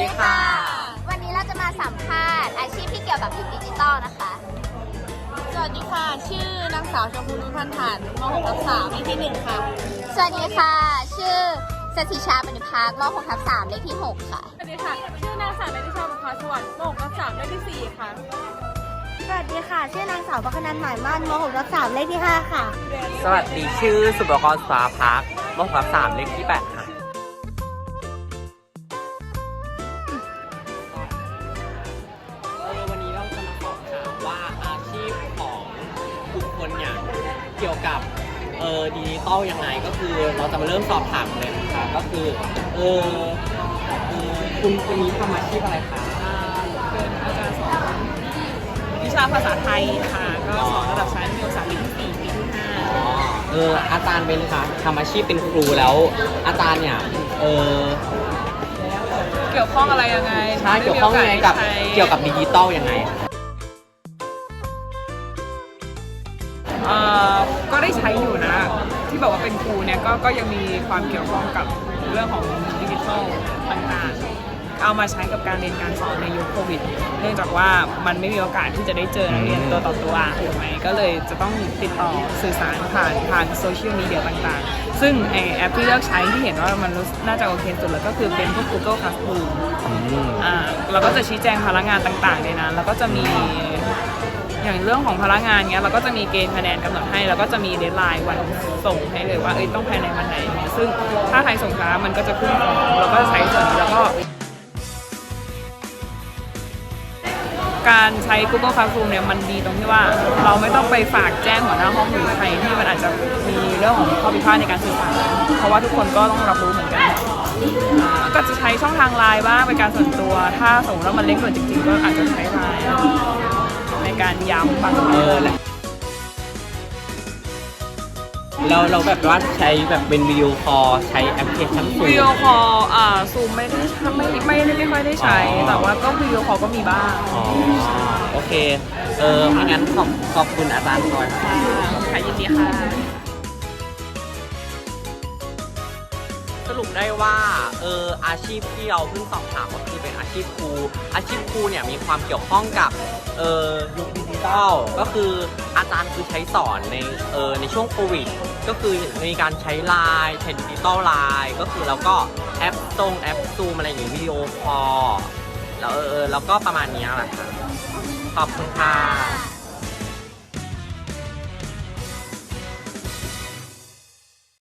ดีค่ะ วันนี้เราจะมาสัมภาษณ์อาชีพที่เกี่ยวกับยุคดิจิตอลนะคะ สวัสดีค่ะ ชื่อนางสาวชมพูนุพันธ์ฐานม .6 ทับ3ปีที่หนึ่งค่ะ สวัสดีค่ะ ชื่อสถิชาบรรณพักม6ทับ3เลขที่ 6 ค่ะ สวัสดีค่ะ ชื่อนางสาวนันทิชาบุพาสวัสดิ์ม .6 ทับ3เลขที่4ค่ะ สวัสดีค่ะ ชื่อนางสาวพักนันหมายมั่นม .6 รักษาเลขที่ 5 ค่ะ สวัสดีชื่อสุบกรสาพักมหกสามเลขที่แปดค่ะ เกี่ยวกับเออดิจิตอลยังไงก็คือเราจะมาเริ่มสอบถามเลยนะคะก็คือเออเออคุณคนนี้ทำอาชีพอะไรคะเป็นอาจารย์สอนวิชาภาษาไทยค่ะ ก็สอนระดับชั้นปีสามปีที่สี่ปีที่ห้าอ๋อเอออาจารย์เป็นคะทำอาชีพเป็นครูแล้ว อาจารย์เนี่ยเออเกี่ยวข้องอะไรยังไงใช่เกี่ยวข้องยังไงกับได้มีโอสได้ใช้เกี่ยวกับดิจิตอลยังไง เอ่อก็ได้ใช้อยู่นะ ที่บอกว่าเป็นครูเนี่ยก็ก็ยังมีความเกี่ยวข้องกับเรื่องของดิจิทัลต่างๆ เอามาใช้กับการเรียนการสอนในยุคโควิด เนื่องจากว่ามันไม่มีโอกาสที่จะได้เจอนักเรียนตัวต่อตัวถูกไหมก็เลยจะต้องติดต่อสื่อสารผ่านทางโซเชียลมีเดียต่างๆ ซึ่งไอแอปที่เลือกใช้ที่เห็นว่ามันรู้สึกน่าจะโอเคสุดแล้วก็คือเป็นพวก Google Classroom อ่าเราก็จะชี้แจงพลังงานต่างๆในนั้นแล้วก็จะมี อย่างเรื่องของพลังงานเนี้ยเราก็จะมีเกณฑ์คะแนนกำหนดให้ แล้วก็จะมีเดทไลน์วันส่งให้เลยว่าเอ้ยต้องภายในวันไหน ซึ่งถ้าใครส่งช้ามันก็จะขึ้นของเราก็จะใช้ส่วนแล้วก็การใช้ Google Classroom เนี่ยมันดีตรงที่ว่า เราไม่ต้องไปฝากแจ้งหัวหน้าห้องหรือใครที่มันอาจจะมีเรื่องของข้อผิดพลาดในการสื่อสารเพราะว่าทุกคนก็ต้องรับรู้เหมือนกัน ก็จะใช้ช่องทางไลน์บ้างเป็นการส่วนตัว ถ้าสมมติว่ามันเล็กเกินจริงๆ ก็อาจจะใช้ไลน์ การย้ำบางเอเรื่อองแล้วเราเราแบบว่าใช้แบบเป็นวิดีโอคอลใช้แอปพลิเคชันซูม วิดีโอคอลอ่าซูมไม่ได้ไม่ไม่ไม่ไม่ค่อยได้ใช้ อ๋อ แต่ว่าก็วิดีโอคอลก็มีบ้างอ๋อโอเค เออไม่งั้นขอบขอบคุณอาจารย์พลอยค่ะค่ะยินดีค่ะ รุปได้ว่าเอออาชีพที่เราเพิ่งสอบถามก็คือเป็นอาชีพครู อาชีพครูเนี่ยมีความเกี่ยวข้องกับเออยุคดิจิทัลก็คืออาจารย์คือใช้สอนในเออในช่วงโควิดก็คือมีการใช้ไลน์ใช้ดิจิตอลไลน์ก็คือแล้วก็แอปตรงแอปซูมอะไรอย่างงี้วิดีโอคอลแล้วเออแล้วก็ประมาณนี้แหละค่ะขอบคุณค่ะ